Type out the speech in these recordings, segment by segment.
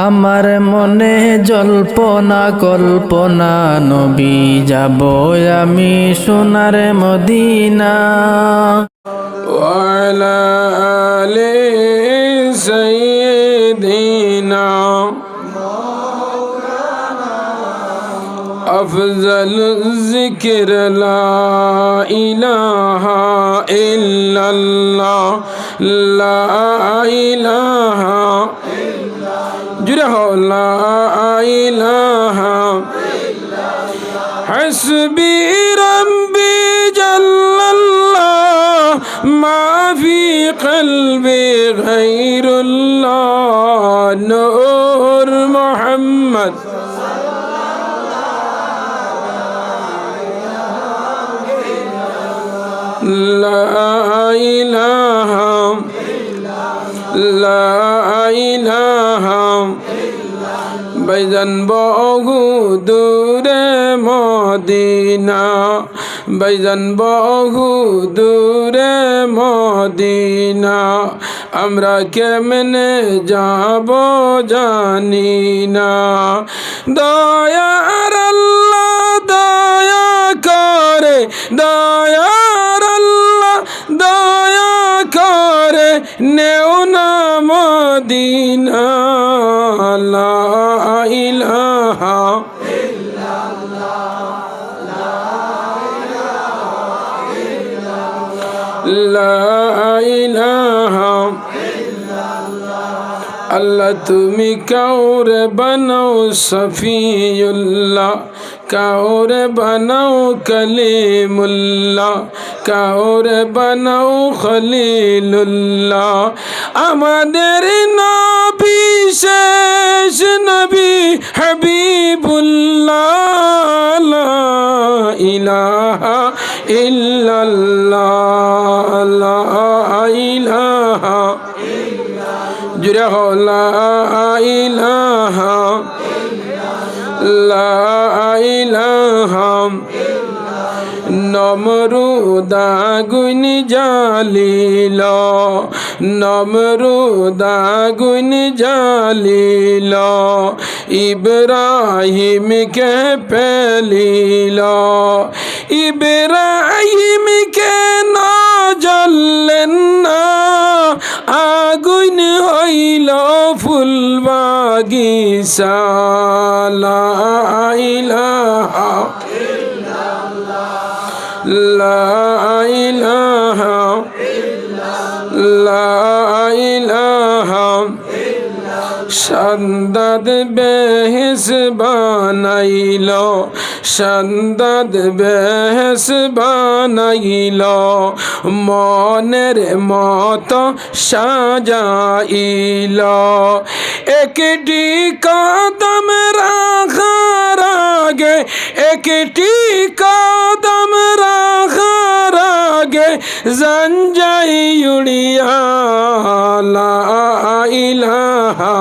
আমার মনে জল্পনা কল্পনা নবী যাব আমি সোনার মদিনা وعلى آل سيدنا أفضل الذكر لا إله إلا الله لا إله جره لا إله حسبي ربي جل الله ما في قلبي غير الله نور محمد لا إله বাইজান বহু দূরে মদিনা। বাইজান বহু দূরে মদিনা। আমরা কেমনে যাব জানি না। দয়ার আল্লাহ দয়া করে দয়ার আল্লাহ দয়া করে। নেও না মদিনা লা ইলাহা আল্লাহ তুমি কাউরে বানাও সফিউল্লাহ কাউরে বানাও কলিমুল্লাহ কাউরে বানাও খলিলুল্লাহ। আমাদের নবী, শেষ নবী হাবিবুল্লাহ। ইলাহা ইল্লাল্লাহ ইলাহা জুড়ে হো লা ইলাহা লা ইলাহা নমরুদাগুন জালিল। নমরুদাগুন জালিল। ইব্রাহিমকে পেলিল ইব্রাহিমকে না জ্বললেন না, আগুন হইল ফুল বাগিচা লা ইলাহা লা ইলাহা লা ইলাহা সন্দাদ বেহেস বানাইল সন্দাদ বেহেস বানাইল, মনের মত সাজাইল। একটি কদম রাখার আগে, একটি কদম রাখার আগে জঞ্জাই উড়িয়া লা ইলাহা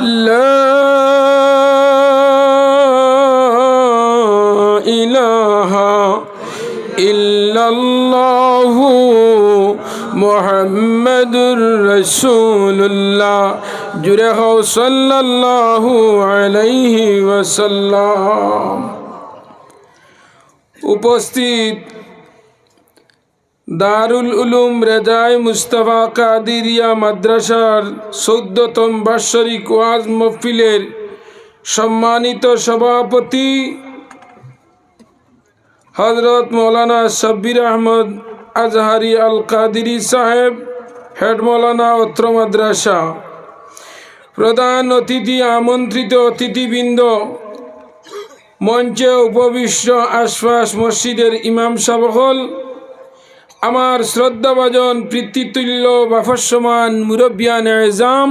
لا إله إلا الله محمد رسول الله জুড়ে হও সাল্লাল্লাহু আলাইহি ওয়াসাল্লাম। উপস্থিত দারুল উলুম রেজায় মুস্তফা কাদিরিয়া মাদ্রাসার চোদ্দতম বাৎসরিক ওয়াজ মফিলের সম্মানিত সভাপতি হজরত মৌলানা সাব্বির আহমদ আজহারি আল কাদিরি সাহেব, হেড মৌলানা অত্র মাদ্রাসা। প্রধান অতিথি আমন্ত্রিত অতিথিবৃন্দ। মঞ্চে উপবিষ্ট আশপাশ মসজিদের ইমাম সাবকল আমার শ্রদ্ধাভাজন পিতৃতুল্য বাফসমান মুরব্বিয়ান এজাম।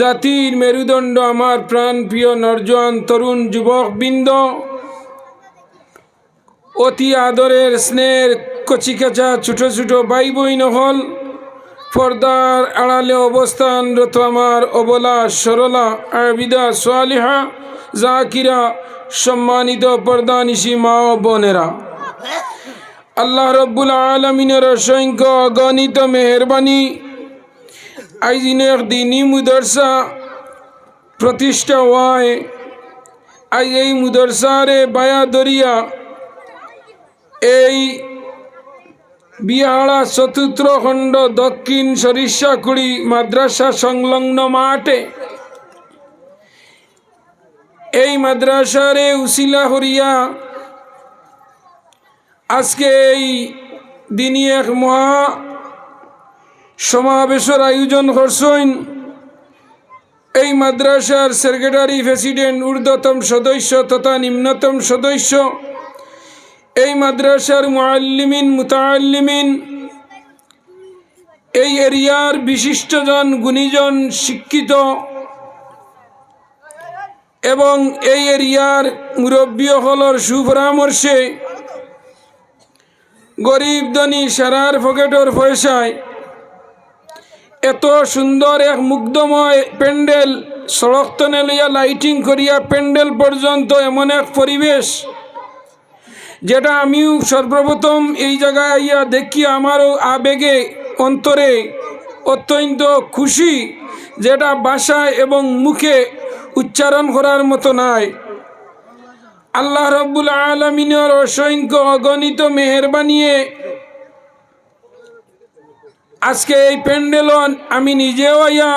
জাতির মেরুদণ্ড আমার প্রাণ প্রিয় নরজওয়ান তরুণ যুবকবৃন্দ। অতি আদরের স্নেহের কচিকাচা ছোট ছোট ভাই বই নহল পর্দার আড়ালে অবস্থানরত আমার অবলা সরলা আবিদা সোয়ালিহা জাকিরা, সম্মানিত পর্দানিশি মা ও বোনেরা। আল্লাহ রব্বুল আলমিনের অসংখ্য অগণিত মেহরবানি, আইজিনের দিনী মুদরসা প্রতিষ্ঠা হওয়ায় আই এই মুদরসারে বায়া দরিয়া এই বিহাড়া চতুর্থ খণ্ড দক্ষিণ সরিষাকুড়ি মাদ্রাসা সংলগ্ন মাঠে। এই মাদ্রাসারে উসিলা হরিয়া আজকে এই দিনই এক মহা সমাবেশের আয়োজন করছেন। এই মাদ্রাসার সেক্রেটারি, প্রেসিডেন্ট, ঊর্ধ্বতম সদস্য তথা নিম্নতম সদস্য এই মাদ্রাসার মুআল্লিমিন, মুতাআল্লিমিন, এই এরিয়ার বিশিষ্টজন, গুণীজন, শিক্ষিত এবং এই এরিয়ার মুরব্বীসকলৰ সুপরামর্শে গরিব ধনী সারার পকেটর পয়সায় এত সুন্দর এক মুগ্ধময় প্যান্ডেল, সড়ক তনে লইয়া লাইটিং করিয়া প্যান্ডেল পর্যন্ত এমন এক পরিবেশ যেটা আমিও সর্বপ্রথম এই জায়গায় আইয়া দেখি আমারও আবেগে, অন্তরে অত্যন্ত খুশি যেটা বাসায় এবং মুখে উচ্চারণ করার মতো নয় আল্লাহ রব্বুল আলমিনের অসংখ্য অগণিত মেহরবানিয়ে আজকে এই প্যান্ডেলন আমি নিজেও আইয়া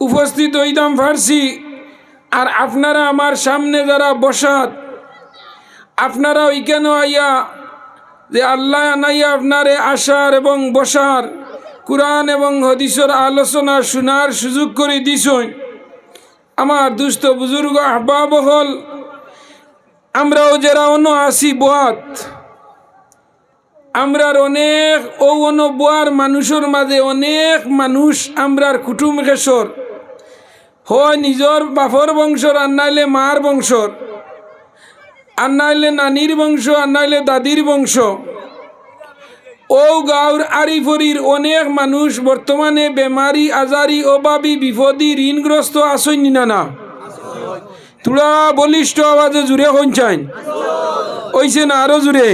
উপস্থিত হইতাম ফার্সি, আর আপনারা আমার সামনে যারা বসাত আপনারা ওইখানে আইয়া যে আল্লাহ আনাইয়া আপনারে আসার এবং বসার কোরআন এবং হদিসর আলোচনা শোনার সুযোগ করে দিছই আমার দুস্থ বুজুর্গ আহবাব হল, আমরাও যারা অন্য আসি বোয়াত, আমরার অনেক ও অন্য বোয়ার মানুষের মাঝে অনেক মানুষ আমরার কুটুম কেশর। হয় নিজর বাফর বংশর আর নাইলে মার বংশর। আর নাইলে নানির বংশ, আর নাইলে দাদির বংশ। ও গাঁর আরিফরির অনেক মানুষ বর্তমানে বেমারি, আজারি অভাবী বিপদী, ঋণগ্রস্ত আসইন না না তুলা বলিষ্ঠ আওয়াজে জুড়ে শুনছেন। ওইছে না আরও জুড়ে?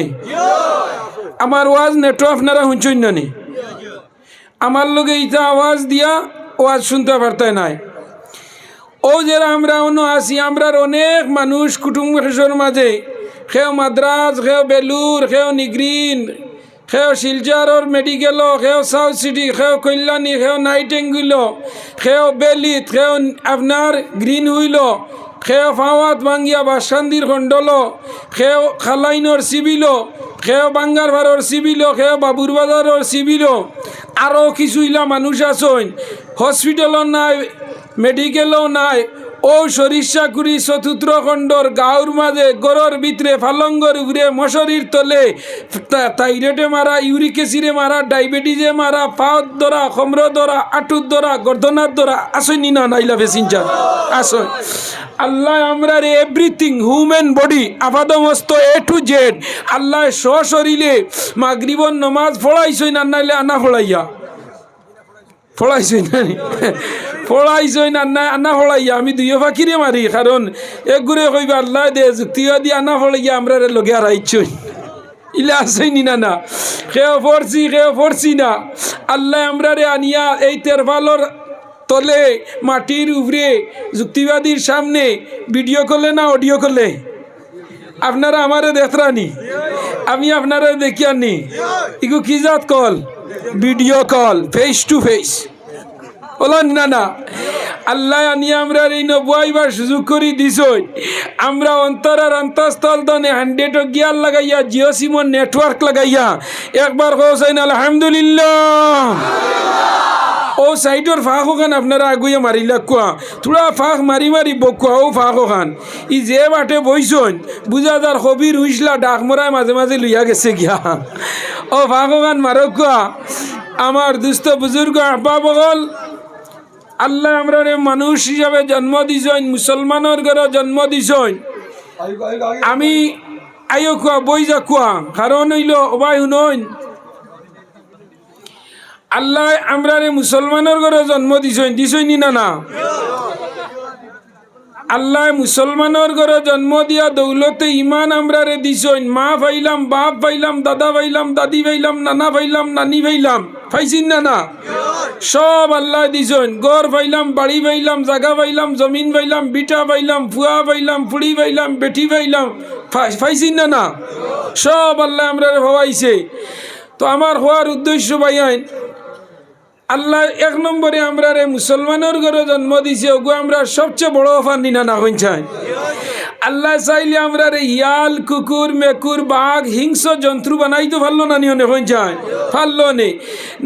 আমার ওয়াজ নেটো আপনারা শুনছেন না আমার লগে ইটা আওয়াজ দিয়া ওয়াজ শুনতে পারতাই নাই। ও যারা আমরা অন্য আসি আমরার অনেক মানুষ কুটুম্ব শেষর মাঝে। সেও মাদ্রাজ সেও বেলুর সেও নিগ্রিন সেও শিলচারর মেডিকেল সেও সাউথ সিটি সেও কল্যাণী সেও নাইটেঙ্গুল সেও বেলিত সেও আপনার গ্রিন হুইল সেও ফাওয়াত ভাঙ্গিয়া বাসান্দির খণ্ডল সেও খালাইনর সিবিল সেও বাঙ্গার ভাড়র সিবিল সেও বাবুর বাজারের সিবিল আরও কিছু ইলা মানুষ আছেন। হসপিটালও নাই মেডিকেলও নাই। ও সরিষাকুড়ি চতুর্থ খণ্ডর গাঁর মাঝে গরর ভিতরে ফালঙ্গর উপরে মশারির তলে থাইরয়েডে মারা, ইউরিক অ্যাসিডে মারা, ডায়াবেটিসে মারা পাওয়ার দ্বারা খমর দ্বারা আটুর দ্বারা গর্দনার দ্বারা আসেনি না নাইলা ফেসিনচার আসয় আল্লাহ আমরা রে এভরিথিং হিউম্যান বডি আপাদমস্ত এ টু জেড আল্লাহ সশরীরে মাগরিবন নমাজ ফড়াইছই না, নাইলে আনা ফড়াইয়া ফড়াইছই না। ফড়াইছই না না আনা ফড়াইয়া আমি দুইও ফাঁকিরে মারি কারণ একগুড়ে কইবা, আল্লাহ দে যুক্তিও দি আনা ফড়াইয়া আমরা লগে আর আইছই ইলা আসই নি না কেউ পড়ছি কেউ পড়ছি না। আল্লাহ আমরা রে আনিয়া, এই তেরফালর তলে মাটির উপরে যুক্তিবাদীর সামনে ভিডিও করলে না অডিও করলে আপনারা আমারে দেখরানি আমি আপনারা দেখিয়ানি ইগু কি জাত call? Video call face to face বলেন, না না। আল্লাহ আনি আমরা এই নব্বইবার সুযোগ করি দিছই। আমরা অন্তরের অন্তঃস্থল দনে হান্ড্রেড গিয়ার লাগাইয়া, জিও সিমর নেটওয়ার্ক লাগাইয়া, একবার কোসাইন আলহামদুলিল্লাহ। ও সাইডর ফাঁক খান, আপনারা আগুয়ে মারিলা কোয়া থোড়া ফাঁক মারি মারি বকুয়া ও ফাঁক খান। ই যে বাটে বইছন বুঝা যার কবির হুইসলা ডাক মরায় মাঝে মাঝে লইয়া গেছে গিয়া। ও ফাঁক খান মারো কোয়া আমার দুস্থ বুজুর্গ আব্বা বগল আল্লাহ আমরা মানুষ হিসাবে জন্ম দিছন, মুসলমানের ঘরে জন্ম দিছন। আমি আইও কোয়া বই যা কোয়া কারণ হইল ওবাই শুনইন আল্লাহ আমরা মুসলমানের ঘরে জন্ম দিছই দিছই নি না না? আল্লাহ মুসলমানের ঘরে জন্ম দিয়া দৌলতে ইমান আমরারে দিছইন। মা পাইলাম বাপ পাইলাম দাদা পাইলাম দাদি পাইলাম নানা পাইলাম নানি পাইলাম পাইছিন না না? সব আল্লাহ দিছইন। গড় পাইলাম বাড়ি পাইলাম জাগা পাইলাম জমিন পাইলাম বিটা পাইলাম ফুয়া পাইলাম ফুড়ি পাইলাম বেটি পাইলাম পাই- পাইছিন না না? সব আল্লাহ আমরা হওয়াইছে। তো আমার হওয়ার উদ্দেশ্য ভাইয়াইন আল্লাহ এক নম্বরে আমরা রে মুসলমানের ঘরে জন্ম দিছে, ওগু আমরা সবচেয়ে বড় অফার নিনা না হইছাই আল্লাহ চাইলে আমরা রে ইয়াল, কুকুর, মেকুর, বাঘ হিংস্র জন্তু বানাইতে পারল না নিয়নে হইছাই পারল নে।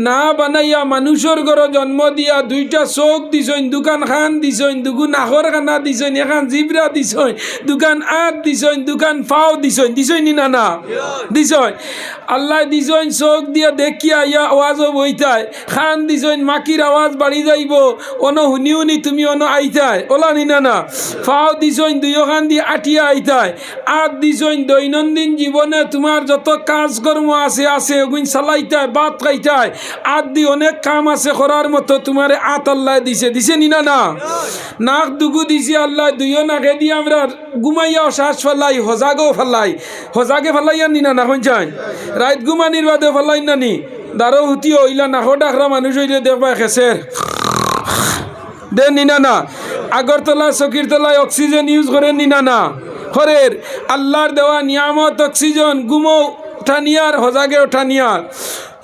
না বানাইয়া মানুষের ঘরে জন্ম দিয়া দুইটা চোখ দিছইন দোকান খান দিছইন দুগু নাহর খানা দিছইন এখান জিবরা দিছইন দোকান আট দিছইন দোকান ফাও দিছইন দিছইন নি না না? দিছইন আল্লাহ দিছইন চোখ দিয়া দেখিয়া ইয়া আওয়াজও বইতায়। খান দিছইন মাকির আওয়াজ বাড়ি যাইব। অন শুনিও নি, তুমি অন আইতায়। ওলা নি না না? ফাও দিছইন দুইও খান দিয়ে আটিয়া আইতায় আট দিছইন দৈনন্দিন জীবনে তোমার যত কাজকর্ম আছে আছে ওগুন চালাইতায় বাত খাইতায় আট দি অনেক কাম আছে করার মতো তোমার আত আল্লাহ দিছে। দিছে নি না নাক দুগু দিছে আল্লাহ দুইও নাকে দিয়ে আমরা ঘুমাইয়াও শ্বাস ফেলাই, হজাগও ফেলাই। হজাগে ফেলাইয়া নি না না হইন রাত ঘুমানির বাদে ফেলাই না নি? দারো হুতি হইলা নাকো ডাকরা মানুষ হইলে দেখবা খেসের দে নিনা না? আগরতলা তলায় অক্সিজেন ইউজ করে নি না না হরের আল্লাহর দেওয়া নিয়ামত, অক্সিজেন, গুমো উঠানিয়ার হজাগে উঠানিয়ার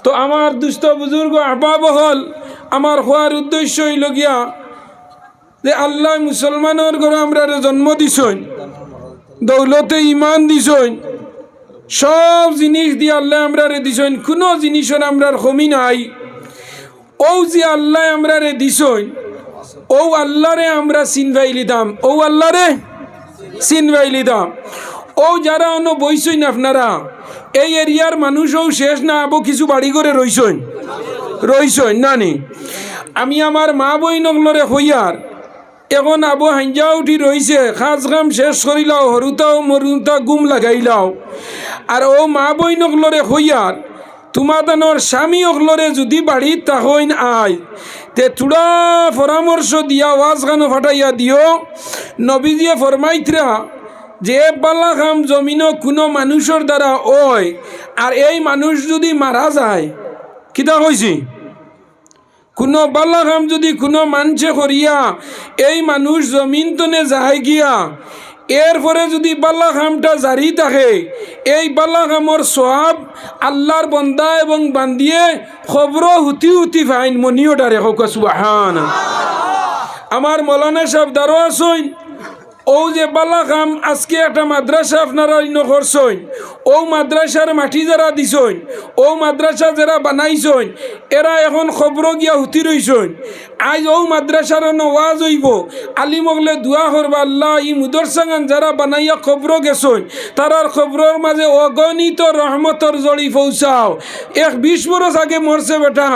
তো আমার দুস্থ বুজুর্গ আহবাব হল আমার হওয়ার উদ্দেশ্য হইল যে আল্লাহ মুসলমানের ঘরে আমরা জন্ম দিছইন, দৌলতে ইমান দিছইন, সব জিনিস দিয়ে আল্লাহ আমরা রে দিছইন, কোনো জিনিসের আমরার কমি নাই। ও যে আল্লাহ আমরা রে দিছইন ও আল্লাহরে আমরা চিনবাই লিদাম ও আল্লাহরে চিনবাই লিদাম ও যারা অন্য বইছইন আপনারা, এই এরিয়ার মানুষও শেষ না আবো কিছু বাড়ি করে রইছইন রইছইন নানি। আমি আমার মা বই নগলরে হইয়ার, এখন আবু হাঞ্জা উঠি রইছে খাজ কাম শেষ করিলাও, হরুতাও মরুতা গুম লাগাইলাও। আর ও মা বই নগলরে হইয়ার তোমাদানোর স্বামী অগলরে যদি বাড়িত তাহইন আয় তে চূড়া পরামর্শ দিয়া ওয়াজ খানো ফাটাইয়া দিও নবীজিয়ে ফরমাইতরা যে বালা খাম জমিন কোনো মানুষের দ্বারা ওই আর এই মানুষ যদি মারা যায়, কিতা কইছি কোনো বালা কাম যদি কোনো মানছে করিয়া এই মানুষ জমিন তনে যায় গিয়া এরপরে যদি বাল্লা খামটা জারি থাকে, এই বাল্লা খামর সব আল্লাহর বন্দা এবং বান্দিয়ে খবর হুতি হুতি ভাইন মনিও ডারে হোক আমার মৌলানা সাহেব দারো আসইন ও যে বালা খাম আজকে একটা মাদ্রাসা আপনারা অন্য করছইন ও মাদ্রাসার মাটি যারা দিছইন ও মাদ্রাসা যারা বানাইছইন এরা এখন খবর গিয়া হুতি রইছইন আজ ও মাদ্রাসার ওয়াজ হইব। আলিমগলে দোয়া করবা, আল্লাহ ই মুদরসাঙ্গান যারা বানাইয়া খবর গেছইন তারার খবরের মাঝে অগণিত রহমতর জড়ি পৌঁছাও। এক বিশ বরস আগে মরছে বেটা,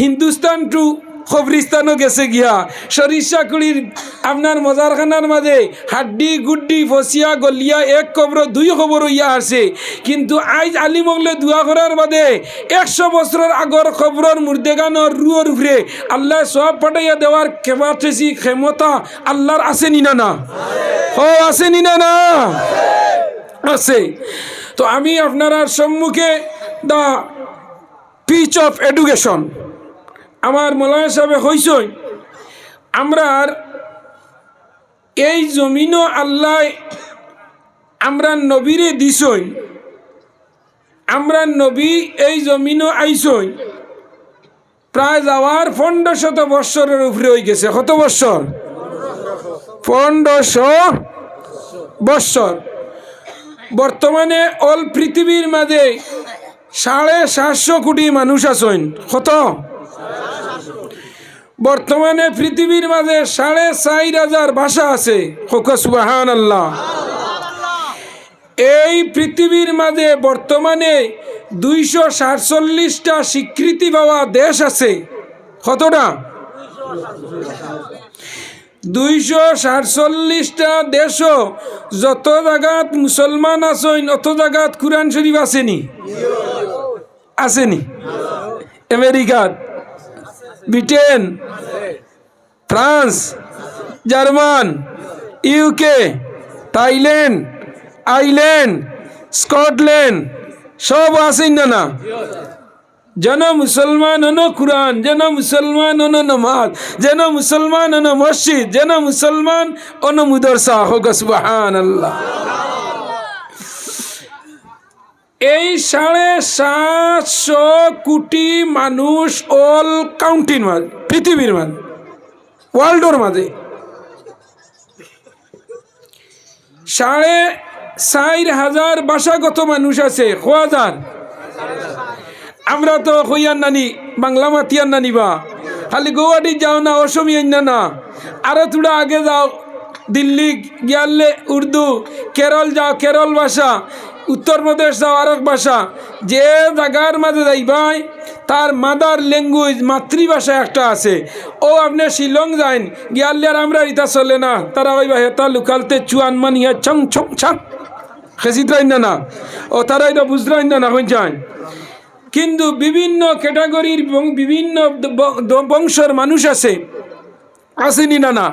হিন্দুস্তান টু খবরিস্তানও গেছে গিয়া। সরিষা কুড়ির আপনার মজারখানার মাঝে হাড্ডি, গুড্ডি ফসিয়া গলিয়া, এক কবর, দুই খবর ইয়া আছে। কিন্তু আইজ আলিমগলে দোয়া করার বাদে একশো বছরের আগর খবরের মুর্দেগানোর রুয়োর উপরে আল্লাহ সব পাঠাইয়া দেওয়ার কেপাসিটি ক্ষমতা আল্লাহর আছে নিনা না ও, আছে নিনা না আছে। তো আমি আপনার সম্মুখে দা পিচ অফ এডুকেশন। আমার মোলানা সাহেব হইসই। আমরার এই জমিনও আল্লাহ আমরা নবীরে দিছই আমরা নবী এই জমিনও আইসই। প্রায় যাওয়ার পনেরোশত বৎসরের উপরে হয়ে গেছে। কত বৎসর? পনেরোশো বৎসর। বর্তমানে অল পৃথিবীর মাঝে সাড়ে সাতশো কোটি মানুষ আছেন। কত? বর্তমানে পৃথিবীর মাঝে সাড়ে চার হাজার ভাষা আছে। সুবাহান আল্লাহ এই পৃথিবীর মাঝে বর্তমানে দুইশো সাতচল্লিশটা স্বীকৃতি পাওয়া দেশ আছে। কতটা? দুইশো সাতচল্লিশটা দেশও যত জায়গাত মুসলমান আছেন, অত জায়গাত কোরআন শরীফ আসেনি। আসেনি। আমেরিকাত। Britain, France, German, UK, Thailand island Scotland, সব আছেন না না যেন মুসলমান হন কোরআন, যেন মুসলমান হন নমাজ, যেন মুসলমান হন মসজিদ, যেন মুসলমান মুদরসা হোক সুবাহান আল্লাহ এই সাড়ে সাতশো কোটি মানুষ অল কাউন্টির মাঝে, পৃথিবীর মাঝে ওয়ার্ল্ডর মাঝে। সাড়ে চার হাজার ভাষাগত মানুষ আছে হাজার আমরা তো হইয়ার নানি, বাংলা মাতিয়ার নানি বা। খালি গৌহাটি যাও না অসমিয়ান না না। আরও তোরা আগে যাও, দিল্লি গিয়ালে উর্দু, কেরল যাও, কেরল ভাষা। উত্তরপ্রদেশ যাও আরেক ভাষা যে জায়গার মাঝে যাইবাই তার মাদার ল্যাঙ্গুয়েজ মাতৃভাষা একটা আছে। ও আপনি শিলং যাইন, গিয়ালে আমরা ইটা চলে না। তারা ওই হেতা লুকালতে চুয়ান মানিয়া ছং ছং ছাক খেসিদ্রাইন না না। ও তারা এটা বুঝরাইন না না যায় কিন্তু বিভিন্ন ক্যাটাগরির বিভিন্ন বংশের মানুষ আছে। আসেনি না না।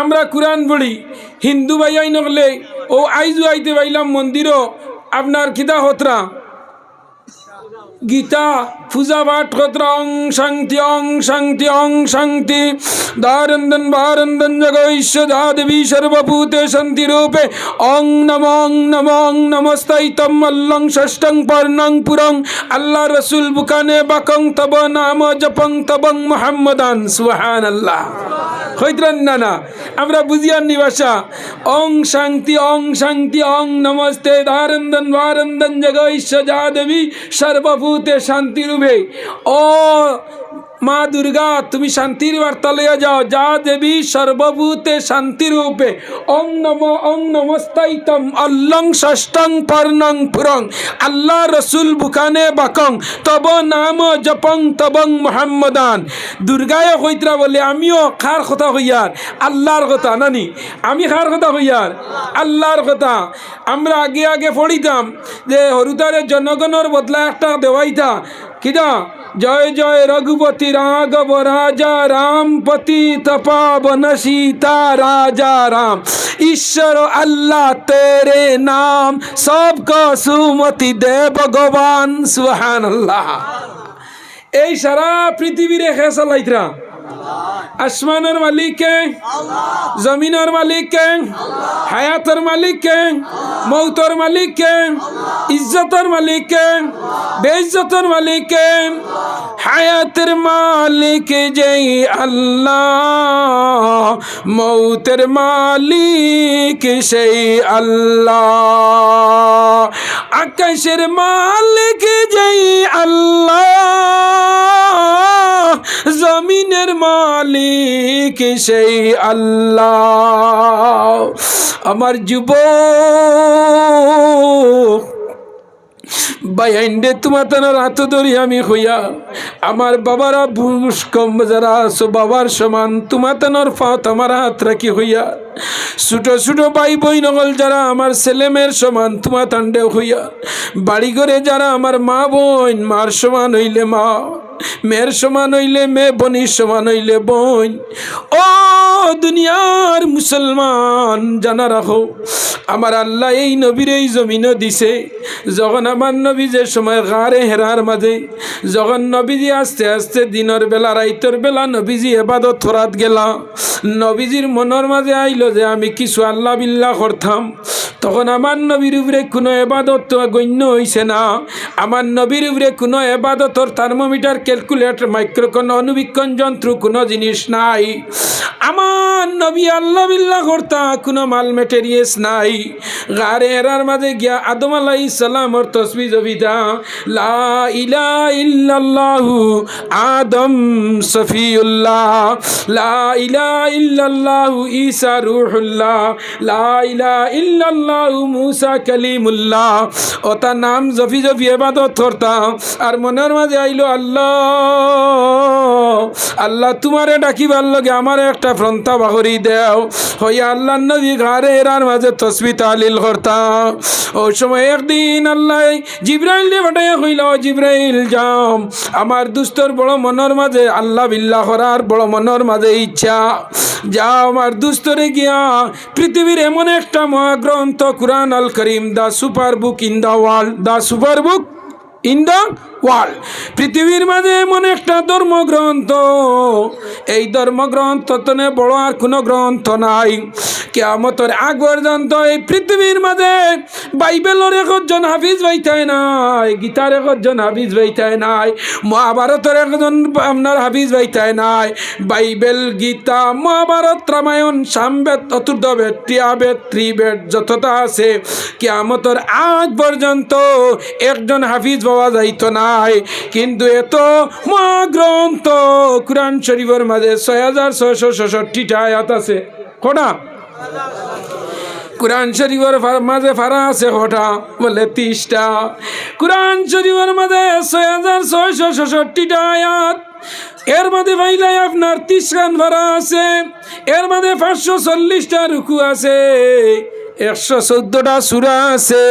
আমরা কোরআন পড়ি হিন্দু ভাইয়াই নকলে ও আইজু আইতে পাইলাম মন্দিরও আপনার কিতা হতরা? গীতা, পূজা পাঠ কত্রা অং শান্তি অং শান্তি অং শান্তি। দারন্দন বারন্দন জগৈশ্য দা দেবী সর্বভূতে শান্তি রূপে অং নম অং নম, অং নমস্তাইতম অল্লং ষষ্ঠং পর্ণং পুরং। আল্লাহ রসুল বুকানে বাকং তব নাম জপং তবং মোহাম্মদান। সুহান আল্লাহ হইতরান না না আমরা বুঝিয়ার নিবাসা। অং শান্তি অং শান্তি, অং নমস্তে দারন্দন বারন্দন জগৈশ্য যা দেবী, সর্বভূতে শান্তিরূপে। ও মা দুর্গা, তুমি শান্তির বার্তা লইয়া যাও। যা দেবী সর্বভূতে শান্তি রূপে। অং নম অং নমস্তাইতম অল্লং ষষ্ঠং পর্ণং পুরং। আল্লাহ রসুল বুকানে বাকং। তব নাম জপং, তবং মোহাম্মদান। দুর্গায় কইতরা বলে, আমিও খার কথা হইয়ার আল্লাহর কথা, নানি? আমি খার কথা হইয়ার আল্লাহর কথা। আমরা আগে আগে পড়িতাম যে হরুতারে জনগণের বদলা একটা দেওয়াইতা কিনা জয় জয় রঘুপতি রাঘব রাজা রামপতি তপাবন সীতা রাজা রাম। ঈশ্বর আল্লাহ তেরে নাম সব সুমতি দে ভগবান সুহান আল্লাহ এই সারা পৃথিবীরে খেয়ে চালাইতরা আসমানের মালিক কে জমিনের মালিক কে হায়াতের মালিক কে মৌতর মালিক কে ইজ্জতের মালিক কে বেইজ্জতের মালিক কে হায়াতের মালিক যেই আল্লাহ মৌতের মালিক সেই আল্লাহ। আকাশের মালিক যেই আল্লাহ। জমিনের মালিক সেই আল্লাহ। আমার যুবক বাইন্ডে তোমার তানার হাত ধরি আমি হইয়া। আমার বাবারা বুস কম যারা আছো, বাবার সমান, তোমার তানার ফাত আমার হাত রাখি হইয়া। ছোট ছোট ভাই বই নগল যারা আমার ছেলেমেয়ের সমান, তোমার তান্ডে হইয়া। বাড়ি ঘরে যারা আমার মা বোন, মার সমান হইলে মা, মেয়ের সমান হইলে মেয়ে, বনির সমান হইলে বোন। ও দুনিয়ার মুসলমান, জানা রাখো আমার আল্লাহ এই নবীর এই জমিনও দিছে। যখন আমার নবী যে সময় গাড়ে হেরার মাঝে, যখন নবীজি আস্তে আস্তে দিনের বেলা, রাইতের বেলা নবীজি এবাদত থরাত গেলা। নবীজির মনের মাঝে আইল যে আমি কিছু আল্লাহ বিল্লাহ করতাম। তখন আমার নবীর উপরে কোনো এবাদত গণ্য হইছে না। আমার নবীর উপরে কোনো এবাদতর থার্মোমিটার, ক্যালকুলেটর, মাইক্রোকন, অনুবীক্ষণ যন্ত্র, কোনো জিনিস নাই। আমার নবী আল্লাহ বিল্লাহ করতা কোনো মাল মেটেরিয়েস নাই। গারে এরার মাঝে গিয়া আদম আলাই সালামর তসবি জবিদা লা ইলা ইল্লাল্লাহু, আদম সফিউল্লাহ, লা ইলা ইল্লাল্লাহু লা ইলা মুসা কালিমুল্লাহ। ওটা নাম জফি জফি এবাদত করতাম আর মনের মাঝে আইলো আল্লাহ। আল্লাহ তোমারে ডাকিবার লগে আমার একটা ফ্রন্তা বাহরি দেও। হইয়া আল্লাহ নবী ঘরে এরার মাঝে তসবি তালিল করতাম ওই সময় একদিন আল্লাহ জিব্রাইল দিয়ে পাঠাইয়া কইল জিব্রাইল, যাও। আমার দুস্তর বড় মনের মাঝে আল্লাহ বিল্লাহ করার বড় মনের মাঝে ইচ্ছা। যাও, আমার দুস্তরে গিয়া পৃথিবীর এমন একটা মহাগ্রন্থ Quran al Karim the super book in the world the super book in the world পৃথিবীর মাঝে এমন একটা ধর্মগ্রন্থ, এই ধর্মগ্রন্থ তনে বড় আর কোনো গ্রন্থ নাই। কেমতর আগ পর্যন্ত এই পৃথিবীর মাঝে বাইবেলর একজন হাফিজ বাইতাই নাই, গীতার একজন হাফিজ বাইতাই নাই, মহাভারতের একজন আপনার হাফিজ বাইতাই নাই, বাইবেল, গীতা, মহাভারত, রামায়ণ, সামবেদ চতুর্দবেদ ত্রিয়াবেদ, ত্রিবেদ, যতটা আছে কেমতর আগ পর্যন্ত একজন হাফিজ পাওয়া যাইতো নাই। কিন্তু এত মহাগ্রন্থ কোরআন শরীফের মাঝে ছয় হাজার ছয়শো ছষট্টিটা আয়াত আছে। কটা? কোরআন শরীফের মাঝে ফারা আছে কটা বলে তিরিশটা। কোরআন শরীফের মাঝে ছয় হাজার ছয়শো ছষট্টিটা আয়াত। এর মধ্যে পাইলাই আপনার তিরিশ গান ভাড়া আছে। এর মধ্যে পাঁচশো চল্লিশটা রুকু আছে। একশো চোদ্দটা সুরা আছে।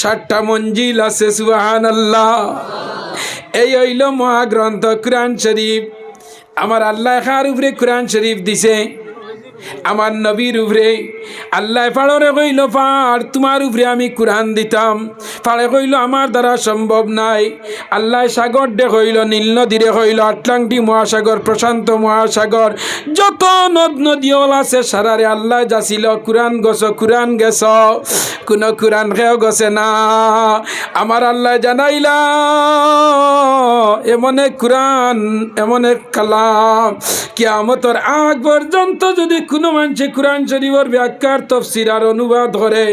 ষাটটা মঞ্জিল আছে সুবাহান আল্লাহ এই হইল মহাগ্রন্থ কোরআন শরীফ। আমার আল্লাহ খার উপরে কোরআন শরীফ দিছে। আমার নবীর উপরে আল্লাহ পাড়রে কইল পাড় তোমার উপরে আমি কোরআন দিতাম। পাড়ে কইল, আমার দ্বারা সম্ভব নাই। আল্লাহ সাগর দে কইল, নীল নদীরে কইল আটলান্টিক মহাসাগর, প্রশান্ত মহাসাগর, যত নদ নদীওল আছে সারারে আল্লাহ যাছিল কোরআন গছ, কোরআন গেছ, কোন কোরআন খেয়েও গছে না। আমার আল্লাহ জানাইলা, এমন এক কোরআন, এমন এক কালাম। কিয়ামতর আগ পর্যন্ত যদি কোনো মানুষে কোরআন শরীফের ব্যাখ্যার তফসির আর অনুবাদ করে,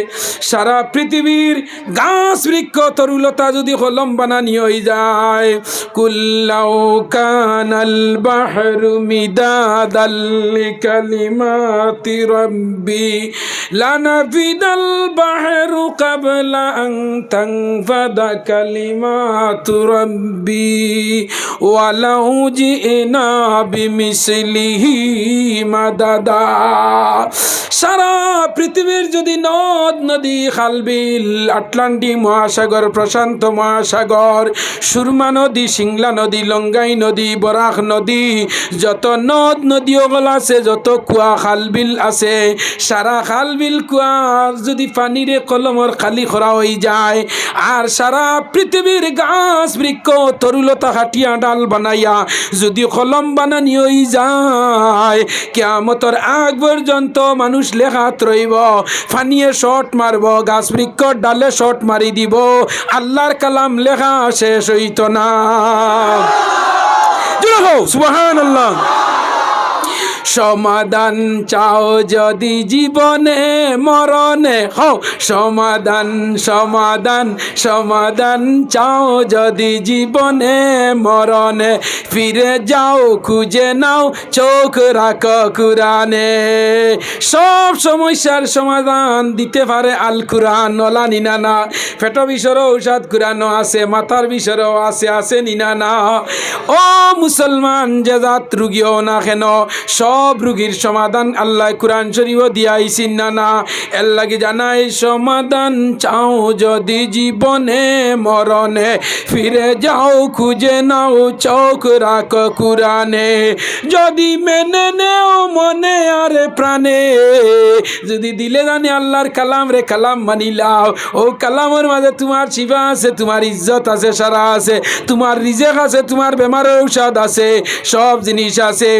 সারা পৃথিবীর গাছ বৃক্ষ তরুলতা যদি হলম বানানি হয়ে যায়। কুল্লাউ কানাল বাহরু মিদাদাল লিকালিমাতি রাব্বি লানাফিদাল বাহরু কাবলা আন তানফাদা কালিমাতু রাব্বি ওয়ালাউ জিনা বিমিসলিহি মাদাদা। সারা পৃথিবীর যদি নদ, নদী, খালবিল আটলান্টিক মহাসাগর, প্রশান্ত মহাসাগর, সুরমা নদী, সিংলা নদী, লঙ্গাই নদী, বরাক নদী, যত নদ নদী ওগুলো আছে, যত কুয়া, খালবিল আছে, সারা খালবিল কুয়া যদি পানিরে কলমর খালি করা হয়ে যায়, আর সারা পৃথিবীর গাছ, বৃক্ষ, তরুলতা হাটিয়া ডাল বানাইয়া যদি কলম বানানি হয়ে যায় কেমতর আগ পর্যন্ত মানুষ লেখাত রইব ফানিয়ে শট মারব গাছ বৃক্ষ ডালে শট মারি দিব। আল্লাহর কালাম লেখা শেষ হইত না সুবাহ আল্লাহ সমাধান চাও যদি জীবনে, মরণে হও। সমাধান সমাধান সমাধান চাও যদি জীবনে, মরণে। ফিরে যাও, খুঁজে নাও, চোখ রাখ কুরানে সব সমস্যার সমাধান দিতে পারে আল কুরআন নলা নিনানা। পেট বিষর ঔষধ কুরানো আছে, মাথার বিষরও আছে আছে নিনানা। ও মুসলমান, যে জাত রুগীও না কেন, সব রুগীর সমাধান আল্লাহ কোরআন শরীফ দিয়াইছিন না না এর লাগে জানাই, সমাধান চাও যদি জীবনে, মরণে। ফিরে যাও, খুঁজে নাও, চোখ রাখ কুরানে যদি মেনে নেও, মনে আর প্রাণে। যদি দিলে জানি আল্লাহর কালাম রে কালাম মানিলাও ও কালামের মাঝে তোমার শিবা আছে, তোমার ইজ্জত আছে, সারা আছে। তোমার রিজেক আছে, তোমার বেমারের ঔষধ আছে, সব জিনিস আছে।